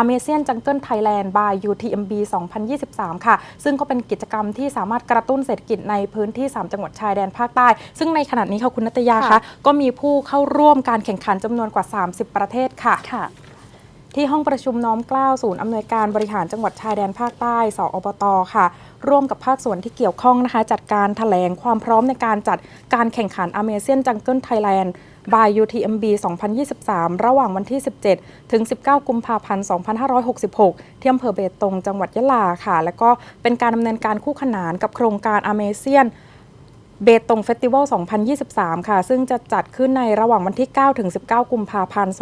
ASEAN Jungle Thailand by UTMB 2023 ค่ะ ซึ่งก็เป็นกิจกรรมที่สามารถกระตุ้นเศรษฐกิจในพื้นที่ 3 จังหวัดชายแดนภาคใต้ ซึ่งในขณะนี้ค่ะคุณนัตยาคะค่ะก็มีผู้เข้าร่วมการแข่งขันจำนวนกว่า 30 ประเทศค่ะค่ะ ที่ห้องประชุมน้อมเกล้าศูนย์อำนวยการบริหารจังหวัดชายแดนภาคใต้สอบตค่ะ ร่วมกับภาคส่วนที่เกี่ยวข้องนะคะ จัดการแถลงความพร้อมในการจัดการแข่งขัน ASEAN Jungle Thailand by UTMB 2023 ระหว่างวันที่ 17 ถึง 19 กุมภาพันธ์ 2566 ที่อำเภอเบตง จังหวัดยะลาค่ะ แล้วก็เป็นการดำเนินการคู่ขนานกับโครงการ ASEAN เบตงเฟสติวัล 2023 ค่ะ ซึ่งจะจัดขึ้นในระหว่างวันที่ 9 ถึง 19 กุมภาพันธ์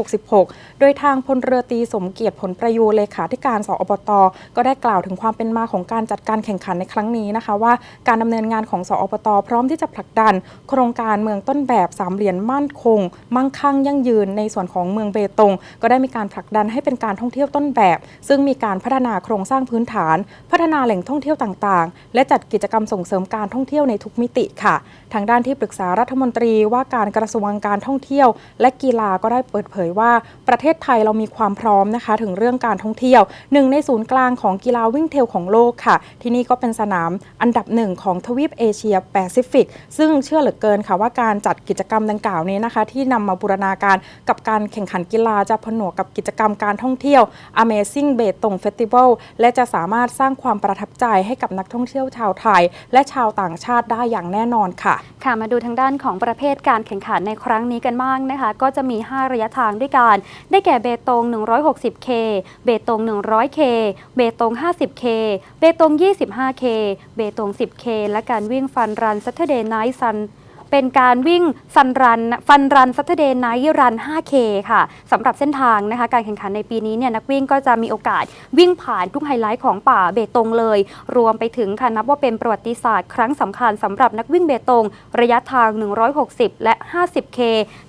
2566 โดยทางพลเรือตรีสมเกียรติผลประยูรเลขาธิการสอบต ก็ได้กล่าวถึงความเป็นมาของการจัดการแข่งขันในครั้งนี้นะคะ ว่าการดำเนินงานของสอบต พร้อมที่จะผลักดัน โครงการเมืองต้นแบบสามเหรียญมั่นคง มั่งคั่งยั่งยืนในส่วนของเมืองเบตง ก็ได้มีการผลักดันให้เป็นการท่องเที่ยวต้นแบบ ซึ่งมีการพัฒนาโครงสร้างพื้นฐาน พัฒนาแหล่งท่องเที่ยวต่างๆ และจัดกิจกรรมส่งเสริมการท่องเที่ยวในทุกมิติค่ะ ทางด้านที่ปรึกษารัฐมนตรีว่าการกระทรวงการท่องเที่ยว และกีฬาก็ได้เปิดเผยว่าประเทศไทยเรามีความพร้อมนะคะ ถึงเรื่องการท่องเที่ยวหนึ่งในศูนย์กลางของกีฬาวิ่งเทลของโลกค่ะ ที่นี่ก็เป็นสนามอันดับหนึ่งของทวีปเอเชียแปซิฟิกซึ่งเชื่อเหลือเกินค่ะว่าการจัดกิจกรรมดังกล่าวนี้นะคะ ที่นำมาบูรณาการกับการแข่งขันกีฬาจะผนวกกับกิจกรรมการท่องเที่ยว Amazing เบตงเฟสติวัลและจะสามารถสร้างความประทับใจให้กับนักท่องเที่ยวชาวไทย และชาวต่างชาติได้อย่างแน่นอนค่ะ ค่ะมาดูทางด้านของประเภทการแข่งขันในครั้งนี้กันบ้างนะคะ ก็จะมี 5 ระยะทางด้วยกัน ได้แก่เบตง 160K เบตง 100K เบตง 50K เบตง 25K เบตง 10K และการวิ่งฟันรัน Saturday Night Sun เป็นการวิ่งซันรันฟันรัน Saturday Night Run 5K ค่ะสำหรับเส้นทางนะคะการแข่งขันในปีนี้เนี่ยนักวิ่งก็จะมีโอกาสวิ่งผ่านทุกไฮไลท์ของป่าเบตงเลย รวมไปถึงค่ะนับว่าเป็นประวัติศาสตร์ ครั้งสำคัญสำหรับนักวิ่งเบตง ระยะทาง 160 และ 50K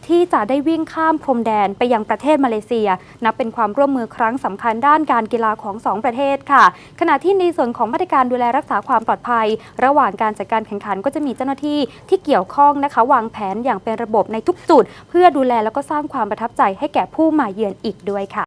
ที่จะได้วิ่งข้ามพรมแดนไปยังประเทศมาเลเซีย นับเป็นความร่วมมือครั้งสำคัญด้านการกีฬาของ 2 ประเทศค่ะ ขณะที่ในส่วนของมาตรการดูแลรักษาความปลอดภัย ระหว่างการจัดการแข่งขันก็จะมีเจ้าหน้าที่ที่เกี่ยวข้ององนะคะ วางแผนอย่างเป็นระบบในทุกจุด เพื่อดูแลแล้วก็สร้างความประทับใจให้แก่ผู้มาเยือนอีกด้วยค่ะ